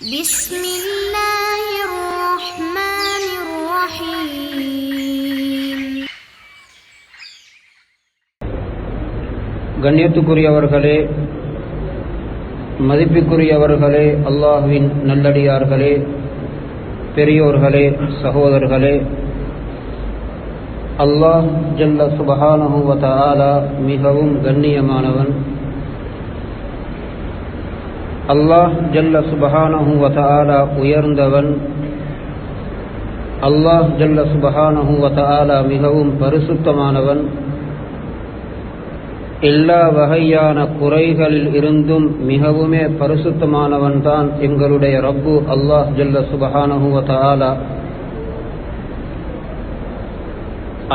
بسم الله الرحمن الرحيم கண்ணியத்துக்குரியவர்களே மதிப்புக்குரியவர்களே அல்லாஹ்வின் நல்லடியார்களே பெரியோர்களே சகோதரர்களே அல்லாஹ் ஜல்ல சுபஹானஹு வ தஆலா மிகவும் கண்ணியமானவன் அல்லாஹ் ஜல்ல சுபஹானஹு வ உயர்ந்தவன். அல்லாஹ் ஜல்ல சுபஹானஹு வ மிகவும் பரிசுத்தமானவன். எல்லா வகையான குறைகளில் இருந்தும் மிகவுமே பரிசுத்தமானவன் தான் எங்களுடைய ரப்பு அல்லாஹ் ஜல்ல சுபஹானஹுவ தஆலா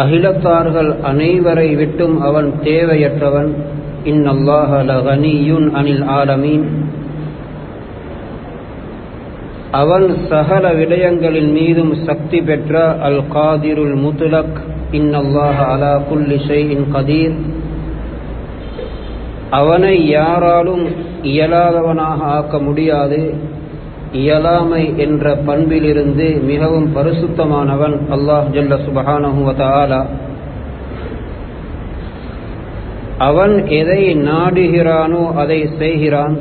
அகிலத்தார்கள் அனைவரை விட்டும் அவன் தேவையற்றவன். இன் அல்லாஹ் அனில் ஆலமீன். அவன் சகல விடயங்களின் மீதும் சக்தி பெற்ற அல் காதிருல் முத்துலக் இன்னல்லாஹ அலா குல்லி ஷைஇன் கதீர். அவனை யாராலும் இயலாதவனாக ஆக்க முடியாது. இயலாமை என்ற பண்பிலிருந்து மிகவும் பரிசுத்தமானவன் அல்லாஹ் ஜல்ல சுபஹானஹுவதாலா அவன் எதை நாடுகிறானோ அதை செய்கிறான்.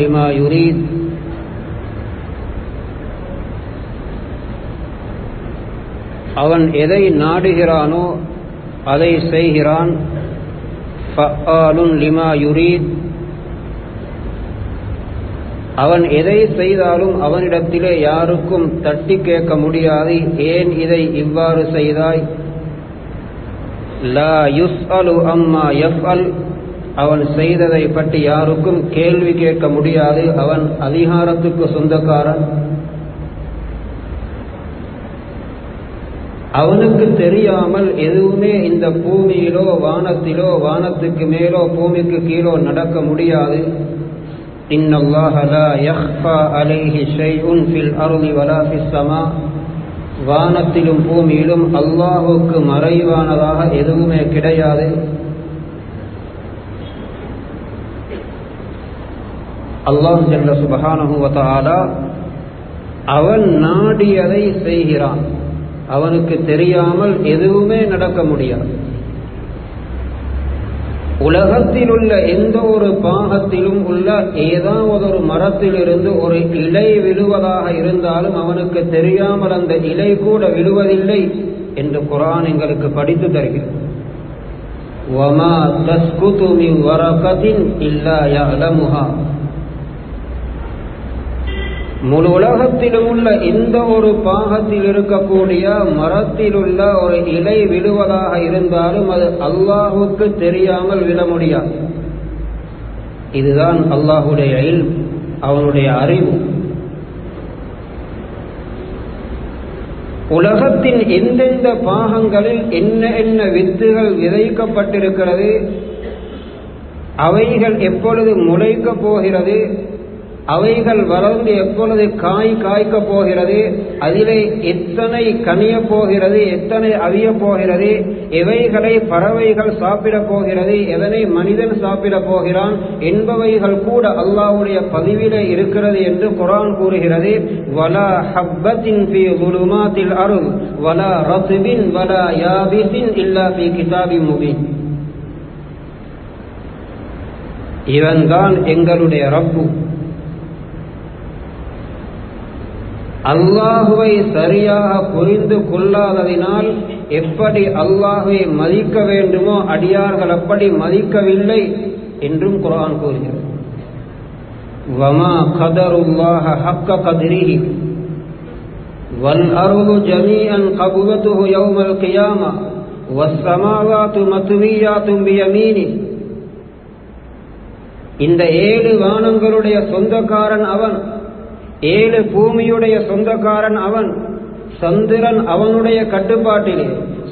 லிமா யுரீத். அவன் எதை நாடுகிறானோ அதை செய்கிறான். லிமா யுரீத். அவன் எதை செய்தாலும் அவனிடத்திலே யாருக்கும் தட்டி கேட்க முடியாது. ஏன் இதை இவ்வாறு செய்தாய்? லா யுஸ் அலு அம்மா எஃப் அல் அவன் செய்ததை பற்றி யாருக்கும் கேள்வி கேட்க முடியாது. அவன் அதிகாரத்துக்கு சொந்தக்காரன். அவனுக்கு தெரியாமல் எதுவுமே இந்த பூமியிலோ வானத்திலோ வானத்துக்கு மேலோ பூமிக்கு கீழோ நடக்க முடியாது. ஃபில் வானத்திலும் பூமியிலும் அல்லாஹுக்கு மறைவானதாக எதுவுமே கிடையாது. அல்லாஹ் செல்ல சுபஹானஹு அவன் நாடியதை செய்கிறான். அவனுக்கு தெரியாமல் எதுவுமே நடக்க முடியாது. உலகத்தில் உள்ள எந்த ஒரு பாகத்திலும் உள்ள ஏதாவது ஒரு மரத்திலிருந்து ஒரு இலை விழுவதாக இருந்தாலும் அவனுக்கு தெரியாமல் அந்த இலை கூட விழுவதில்லை என்று குரான் எங்களுக்கு படித்து தருகிறது. வமா தஸ்குது மின் வரகத்தின் இல்லா யஅலமுஹா முழு உலகத்திலும் உள்ள எந்த ஒரு பாகத்தில் இருக்கக்கூடிய மரத்தில் உள்ள ஒரு இலை விழுவதாக இருந்தாலும் அது அல்லாஹுக்கு தெரியாமல் விட முடியாது. இதுதான் அல்லாஹுடைய இல் அவனுடைய அறிவு. உலகத்தின் எந்தெந்த பாகங்களில் என்ன என்ன வித்துகள் விதைக்கப்பட்டிருக்கிறது அவைகள் எப்பொழுது முளைக்கப் போகிறது அவைகள் வளர்ந்து எப்பொழுது காய் காய்க்க போகிறது அதிலே எத்தனை கனிய போகிறது எத்தனை அவிய போகிறது எவைகளை பறவைகள் சாப்பிடப் போகிறது எதனை மனிதன் சாப்பிடப் போகிறான் என்பவைகள் கூட அல்லாவுடைய பதிவிலே இருக்கிறது என்று குரான் கூறுகிறது. வலா ஹப்பத்தின் பி குலுமாத்தில் அருள் வலா ரசுபின் வலா யாபிசின் இல்லா பி கிதாபி முபின். இவன்தான் எங்களுடைய ரப்பு. அல்லாஹுவை சரியாக புரிந்து கொள்ளாததினால் எப்படி அல்லாஹுவை மதிக்க வேண்டுமோ அடியார்கள் அப்படி மதிக்கவில்லை என்றும் குரான் கூறுகிறது வமா கதருல்லாஹ ஹக்க கதிரிஹி والأرض جميعا قبضته يوم القيامة والسماوات مطويات بيمينه இந்த ஏழு வானங்களுடைய சொந்தக்காரன் அவன் ஏழு பூமியுடைய சொந்தக்காரன் அவன் சந்திரன் அவனுடைய கட்டுப்பாட்டிலே.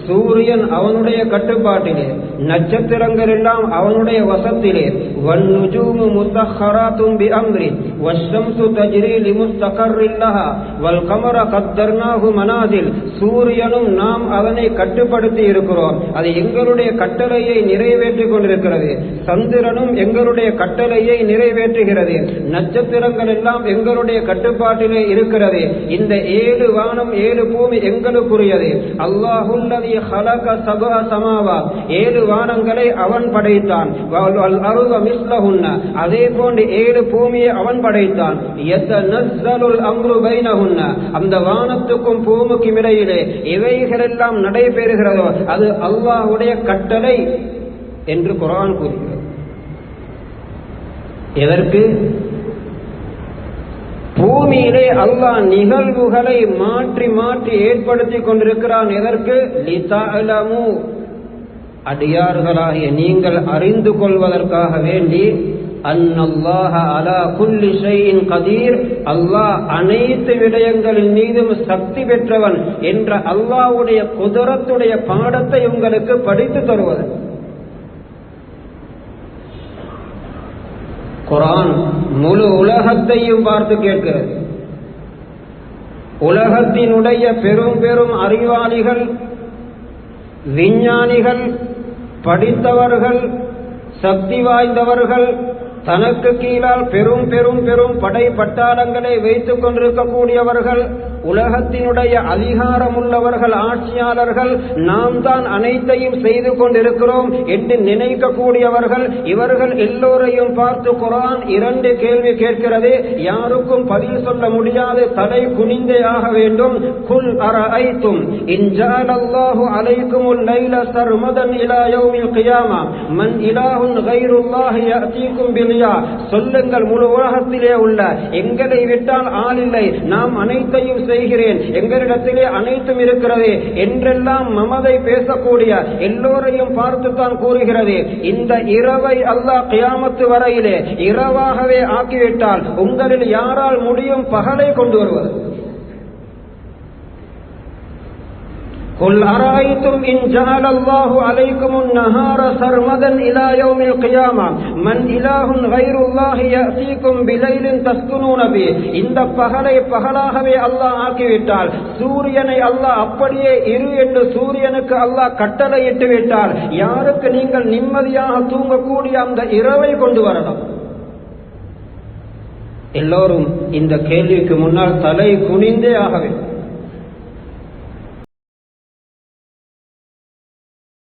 சூரியன் அவனுடைய கட்டுப்பாட்டிலே நட்சத்திரங்கள் எல்லாம் அவனுடைய வசத்திலே சூரியனும் நாம் அதனை கட்டுப்படுத்தி இருக்கிறோம். அது எங்களுடைய கட்டளையை நிறைவேற்றிக் கொண்டிருக்கிறது. சந்திரனும் எங்களுடைய கட்டளையை நிறைவேற்றுகிறது. நட்சத்திரங்கள் எல்லாம் எங்களுடைய கட்டுப்பாட்டிலே இருக்கிறது. இந்த ஏழு வானம் ஏழு பூமி எங்களுக்குரியது. அல்லாஹுல்லது ஏழு வானங்களை அவன் படைத்தான். வல் வல் மிஸ்லஹுன்ன. அதே போன்று ஏழு பூமியை அவன் படைத்தான். எத்தனஸ்ஸலுல் அம்ரு பைனஹுன்ன. அந்த வானத்துக்கும் பூமிக்கும் இடையிலே இவைகளெல்லாம் நடைபெறுகிறதோ அது அல்லாஹ்வுடைய கட்டளை என்று குர்ஆன் கூறுகிறது. எதற்கு? பூமியிலே அல்லாஹ் நிகழ்வுகளை மாற்றி மாற்றி ஏற்படுத்தி கொண்டிருக்கிறான் எதற்கு? லிதாலமு அடியார்களாகிய நீங்கள் அறிந்து கொள்வதற்காக வேண்டி அன்னல்லாஹ அலா குல்லி ஷைஇன் கதீர். அல்லாஹ் அனைத்து விடயங்களின் மீதும் சக்தி பெற்றவன் என்ற அல்லாஹ்வுடைய குதரத்துடைய பாடத்தை உங்களுக்கு படித்து தருவது. குரான் முழு உலகத்தையும் பார்த்து கேட்கிறது. உலகத்தினுடைய பெரும் பெரும் அறிவாளிகள் விஞ்ஞானிகள் படித்தவர்கள் சக்தி வாய்ந்தவர்கள் தனக்கு கீழால் பெரும் பெரும் பெரும் படை பட்டாளங்களை வைத்துக் கொண்டிருக்கக்கூடியவர்கள் உலகத்தினுடைய அதிகாரமுள்ளவர்கள் ஆட்சியாளர்கள் நாம் தான் அனைத்தையும் செய்து கொண்டிருக்கிறோம் என்று நினைக்கக்கூடியவர்கள் இவர்கள் எல்லோரையும் பார்த்து குரான் இரண்டு கேள்வி கேட்கிறது. யாருக்கும் பதில் சொல்ல முடியாது. தலை குனிந்தே ஆக வேண்டும். குல் அர ஐத்தும் இன்ஜாலல்லாஹு அலைக்கும் லைல சர்மதன் இலா யௌமில் கியாமா மன் இலாஹுன் கைருல்லாஹி யஅதீக்கும் பிலியா. சொல்லுங்கள் முழு உலகத்திலே உள்ள எங்களை விட்டால் ஆள் இல்லை. நாம் அனைத்தையும் செய்கிறேன். எங்களிடத்திலே அனைத்தும் இருக்கிறது. என்றெல்லாம் மமதை பேசக்கூடிய எல்லோரையும் பார்த்துத்தான் கூறுகிறது. இந்த இரவை அல்லாஹ் கியாமத்து வரையிலே இரவாகவே ஆக்கிவிட்டால் உங்களில் யாரால் முடியும் பகலை கொண்டு வருவது? قل أرأيتم إن جعل الله عليكم النهار سرمدا إلى يوم القيامة من إله غير الله يأتيكم بليل تسكنون به இந்த பகலை பகலாகவே அல்லாஹ் ஆக்கிவிட்டால் சூரியனை அல்லாஹ் அப்படியே இரு என்று சூரியனுக்கு அல்லாஹ் கட்டளையிட்டு விட்டால் யாருக்கு நீங்கள் நிம்மதியாக தூங்கக்கூடிய அந்த இரவை கொண்டு வரலாம் எல்லோரும் இந்த கேள்விக்கு முன்னால் தலை குனிந்தே ஆக வேண்டும்